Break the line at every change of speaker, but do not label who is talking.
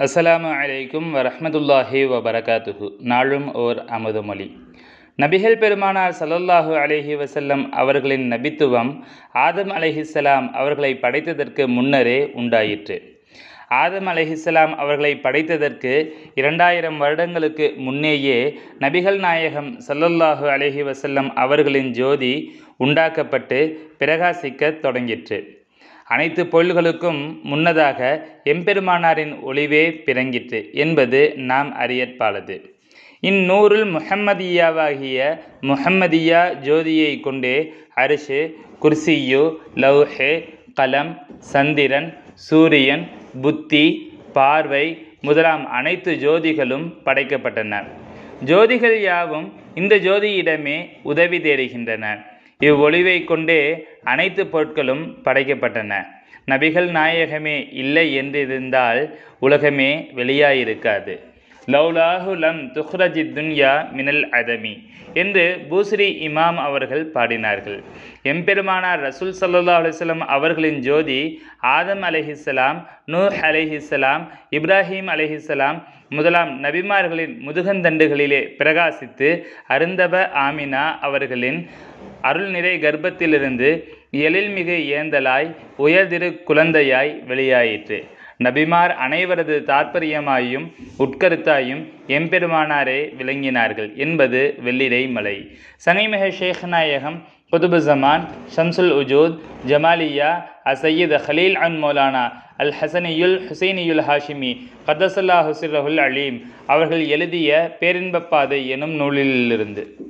அஸ்ஸலாமு அலைக்கும் வரஹ்மத்துல்லாஹி வபரகாத்துஹு. நாளும் ஓர் அமுதமொழி நபிகள் பெருமானார் சல்லல்லாஹு அலைஹி வசல்லம் அவர்களின் நபித்துவம் ஆதம் அலஹிஸ்லாம் அவர்களை படைத்ததற்கு முன்னரே உண்டாயிற்று. ஆதம் அலஹிஸ்லாம் அவர்களை படைத்ததற்கு இரண்டாயிரம் வருடங்களுக்கு முன்னேயே நபிகள் நாயகம் சல்லல்லாஹு அலைஹி வசல்லம் அவர்களின் ஜோதி உண்டாக்கப்பட்டு பிரகாசிக்கத் தொடங்கிற்று. அனைத்து பொருள்களுக்கும் முன்னதாக எம்பெருமானாரின் ஒளிவே பிறங்கிற்று என்பது நாம் அறியற்பாலது. இந்நூறில் முஹம்மதியாவாகிய முஹம்மதியா ஜோதியை கொண்டே அரிஷு குர்சியு லவ்ஹே கலம் சந்திரன் சூரியன் புத்தி பார்வை முதலாம் அனைத்து ஜோதிகளும் படைக்கப்பட்டன. ஜோதிகள் யாவும் இந்த ஜோதியிடமே உதவி தேடுகின்றன. இவ்வொளிவை கொண்டே அனைத்து பொருட்களும் படைக்கப்பட்டன. நபிகள் நாயகமே இல்லை என்றிருந்தால் உலகமே வெளியாயிருக்காது. லவ்லாஹு லம் துஹ்ரஜி துன்யா மினல் அதமி என்று பூஸ்ரி இமாம் அவர்கள் பாடினார்கள். எம்பெருமானார் ரசூல் சல்லா அலுவலம் அவர்களின் ஜோதி ஆதம் அலஹிஸ்லாம் நூர் அலஹிஸ்லாம் இப்ராஹிம் அலஹிஸ்லாம் முதலாம் நபிமார்களின் முதுகந்தண்டுகளிலே பிரகாசித்து அருந்தப ஆமினா அவர்களின் அருள்நிறை கர்ப்பத்திலிருந்து எழில்மிகு ஏந்தலாய் உயர்திரு குழந்தையாய் வெளியாயிற்று. நபிமார் அனைவரது தாற்பயமாயும் உட்கருத்தாயும் எம்பெருமானாரே விளங்கினார்கள் என்பது வெள்ளிடை மலை. சனிமிக ஷேக் நாயகம் ஜமான் ஷம்சுல் உஜூத் ஜமாலியா அசையீத் ஹலீல் அன் மௌலானா அல் ஹசனியுல் ஹுசைனியுல் ஹாஷிமி கதசல்லா ஹுசிரஹுல் அலீம் அவர்கள் எழுதிய பேரின்பப்பாதை எனும் நூலிலிருந்து.